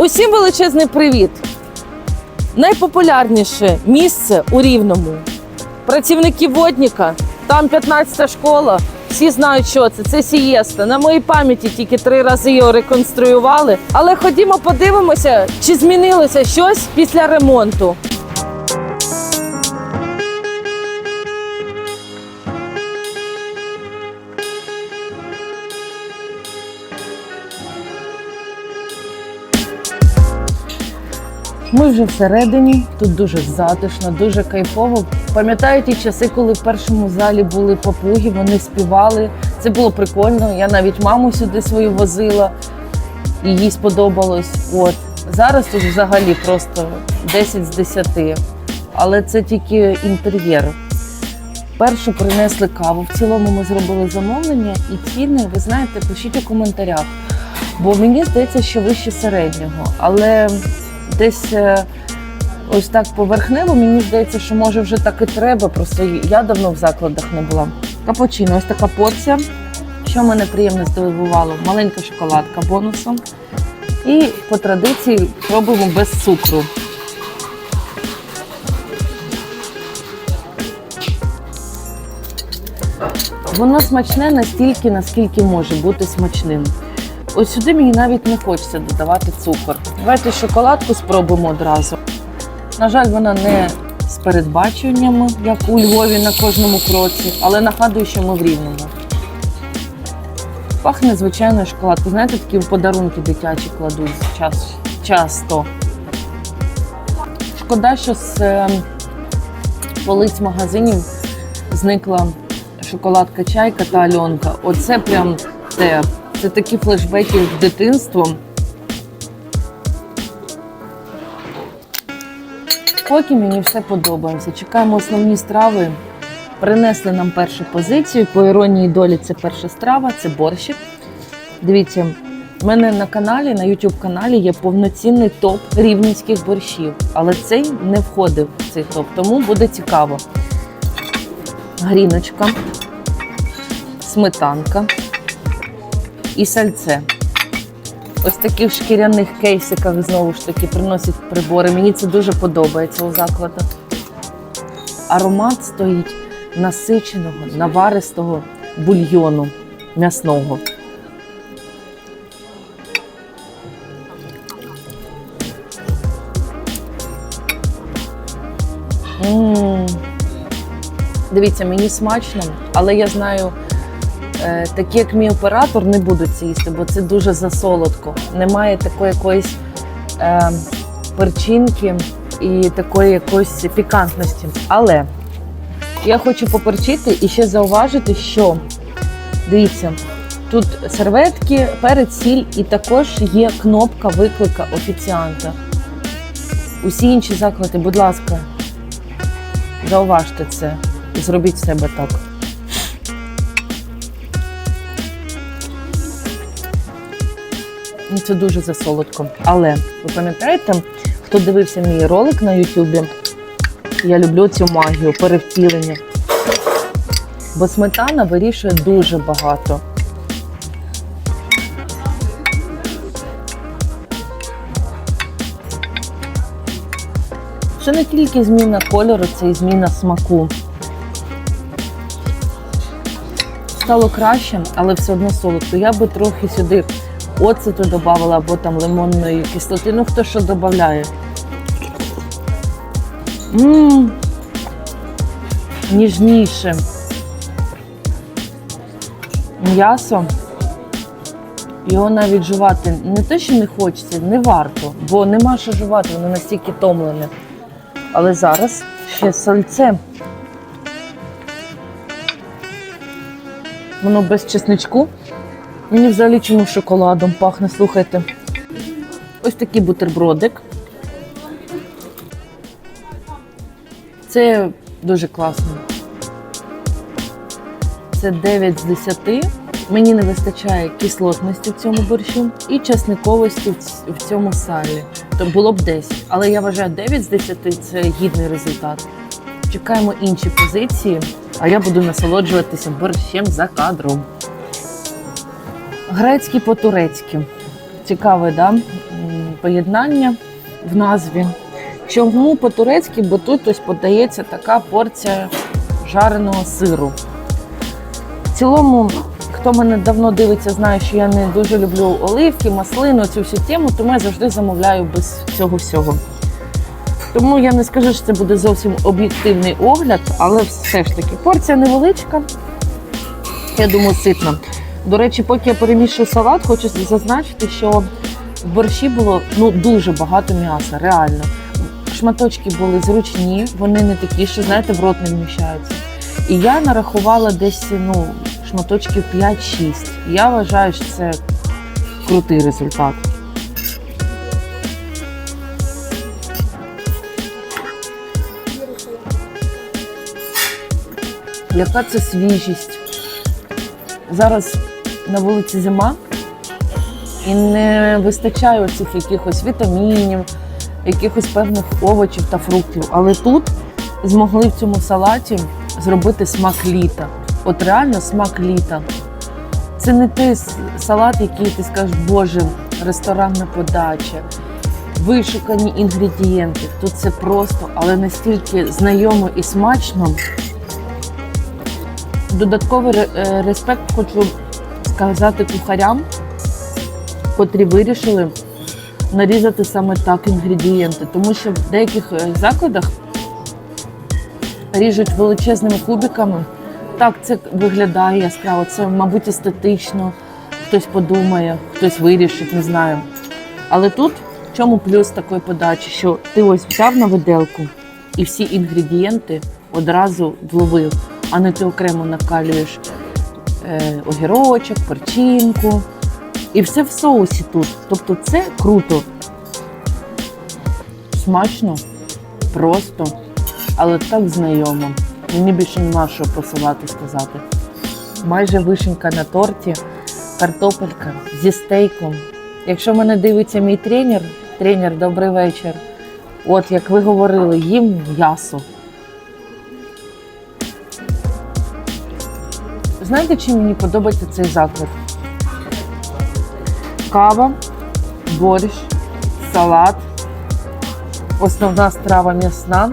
Усім величезний привіт! Найпопулярніше місце у Рівному. Працівники водніка, там 15-та школа. Всі знають, що це. Це сієста. На моїй пам'яті тільки три рази його реконструювали. Але ходімо, подивимося, чи змінилося щось після ремонту. Ми вже всередині, тут дуже затишно, дуже кайфово. Пам'ятаю ті часи, коли в першому залі були папуги, вони співали. Це було прикольно. Я навіть маму сюди свою возила, і їй сподобалось. От зараз тут взагалі просто 10 з 10. Але це тільки інтер'єр. Першу принесли каву. В цілому ми зробили замовлення, і ціни, ви знаєте, пишіть у коментарях. Бо мені здається, що вище середнього. Але десь е, ось так поверхнево, мені здається, що може вже так і треба. Просто я давно в закладах не була. Капучино, ось така порція. Що мене приємно здивувало, маленька шоколадка бонусом. І по традиції пробуємо без цукру. Воно смачне настільки, наскільки може бути смачним. Ось сюди мені навіть не хочеться додавати цукор. Давайте шоколадку спробуємо одразу. На жаль, вона не з передбаченнями, як у Львові на кожному кроці, але нагадую, що ми в рівному. Пахне звичайною шоколадкою. Знаєте, такі подарунки дитячі кладуть час, часто. Шкода, що з е, полиць магазинів зникла шоколадка чайка та Альонка. Оце прям те. Це такі флешбеки в дитинство. Поки мені все подобається. Чекаємо основні страви. Принесли нам першу позицію. По іронії долі, це перша страва, це борщик. Дивіться, в мене на каналі, на YouTube каналі є повноцінний топ рівненських борщів, але цей не входив в цей топ, тому буде цікаво. Гріночка, сметанка і сальце. Ось такі в шкіряних кейсиках знову ж таки приносять прибори. Мені це дуже подобається у закладах. Аромат стоїть насиченого, наваристого бульйону м'ясного. М. Дивіться, мені смачно, але я знаю, такі, як мій оператор, не будуть це їсти, бо це дуже засолодко. Немає такої якоїсь е, перчинки і такої якоїсь пікантності. Але я хочу поперчити і ще зауважити, що дивіться, тут серветки, перець, сіль, і також є кнопка виклика офіціанта. Усі інші заклади, будь ласка, зауважте це і зробіть себе так. Це дуже засолодко. Але ви пам'ятаєте, хто дивився мій ролик на Ютубі? Я люблю цю магію перевтілення. Бо сметана вирішує дуже багато. Це не тільки зміна кольору, це і зміна смаку. Стало краще, але все одно солодко. Я би трохи сюди оцету додавала або там лимонної кислоти. Ну хто що додає. Мм. Ніжніше. М'ясо. Його навіть жувати не те, що не хочеться, не варто, бо нема що жувати, воно настільки томлене. Але зараз ще сальце. Воно без чесничку. Мені взагалі чому шоколадом пахне, слухайте. Ось такий бутербродик. Це дуже класно. Це 9 з 10. Мені не вистачає кислотності в цьому борщу і часниковості в цьому салі. То було б 10. Але я вважаю 9 з 10 це гідний результат. Чекаємо інші позиції, а я буду насолоджуватися борщем за кадром. Грецький по-турецьки. Цікавий, да? поєднання в назві. Чому по-турецьки? Бо тут ось подається така порція жареного сиру. В цілому, хто мене давно дивиться, знає, що я не дуже люблю оливки, маслину, цю всю тему, тому я завжди замовляю без цього всього. Тому я не скажу, що це буде зовсім об'єктивний огляд, але все ж таки порція невеличка. Я думаю, ситна. До речі, поки я перемішую салат, хочу зазначити, що в борщі було ну, дуже багато м'яса, реально. Шматочки були зручні, вони не такі, що знаєте, в рот не вміщаються. І я нарахувала десь ну, шматочків 5-6. Я вважаю, що це крутий результат. Яка це свіжість? Зараз на вулиці зима і не вистачає цих якихось вітамінів, якихось певних овочів та фруктів. Але тут змогли в цьому салаті зробити смак літа. От реально смак літа. Це не той салат, який ти скажеш, боже, ресторанна подача, вишукані інгредієнти. Тут це просто, але настільки знайомо і смачно. Додатковий е, респект хочу сказати кухарям, котрі вирішили нарізати саме так інгредієнти, тому що в деяких е, закладах ріжуть величезними кубиками. Так, це виглядає яскраво, це, мабуть, естетично. Хтось подумає, хтось вирішить, не знаю. Але тут в чому плюс такої подачі, що ти ось взяв на виделку і всі інгредієнти одразу вловив, а не ти окремо накалюєш огірочок, перчинку. І все в соусі тут. Тобто це круто. Смачно, просто, але так знайомо. Мені більше нема що посилати сказати. Майже вишенька на торті, картопелька зі стейком. Якщо мене дивиться мій тренер, тренер, добрий вечір. От як ви говорили, їм м'ясо. Знаєте, чим мені подобається цей заклад? Кава, борщ, салат, основна страва м'ясна.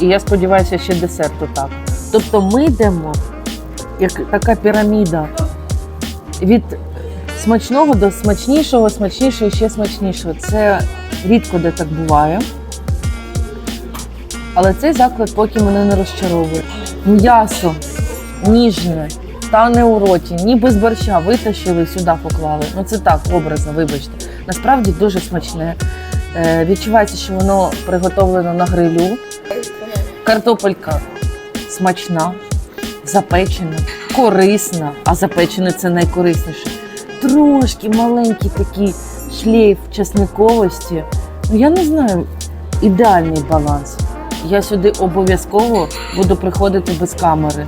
І я сподіваюся, ще десерт отак. Тобто ми йдемо як така піраміда від смачного до смачнішого, смачнішого, ще смачнішого. Це рідко де так буває. Але цей заклад поки мене не розчаровує. М'ясо ніжне, тане у роті, ніби з борща витащили, сюди поклали. Ну це так, образно, вибачте. Насправді дуже смачне. Е, відчувається, що воно приготовлено на грилю. Картопелька смачна, запечена, корисна, а запечене це найкорисніше. Трошки маленький такий шлейф чесниковості. Ну я не знаю, ідеальний баланс. Я сюди обов'язково буду приходити без камери.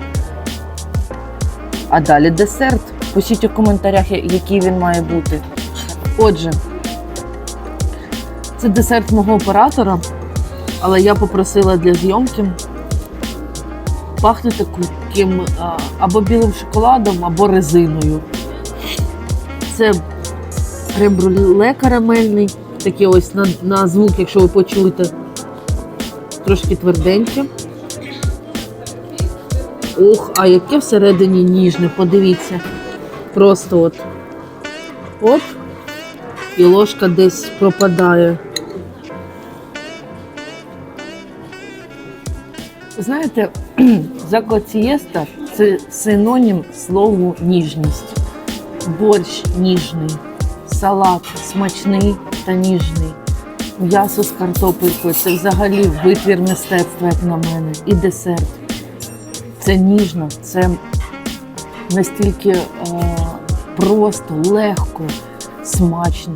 А далі десерт. Пишіть у коментарях, який він має бути. Отже, це десерт мого оператора, але я попросила для зйомки пахне таким або білим шоколадом, або резиною. Це крем-брюле карамельний, такий ось на, на звук, якщо ви почуєте, трошки тверденьке. Ох, а яке всередині ніжне, подивіться. Просто от. Оп, і ложка десь пропадає. Знаєте, заклад Сієста це синонім слову ніжність. Борщ ніжний, салат смачний та ніжний. М'ясо з картопелькою це взагалі витвір мистецтва, як на мене, і десерт. Це ніжно, це настільки е, просто, легко, смачно.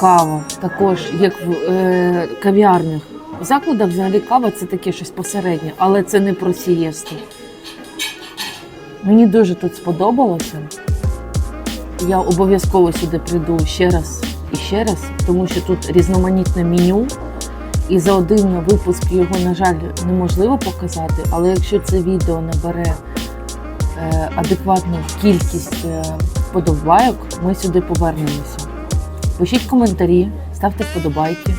Кава також, як в е, кав'ярнях. В закладах взагалі кава це таке щось посереднє, але це не про сієсту. Мені дуже тут сподобалося. Я обов'язково сюди прийду ще раз і ще раз, тому що тут різноманітне меню. І за один випуск його, на жаль, неможливо показати. Але якщо це відео набере е, адекватну кількість е, вподобайок, ми сюди повернемося. Пишіть коментарі, ставте вподобайки,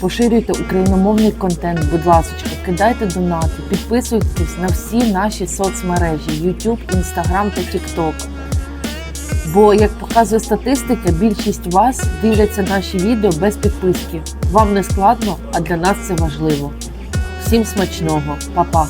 поширюйте україномовний контент, будь ласка, кидайте донати, підписуйтесь на всі наші соцмережі YouTube, Instagram та TikTok. Бо, як показує статистика, більшість вас дивляться наші відео без підписки. Вам не складно, а для нас це важливо. Всім смачного, Па-па!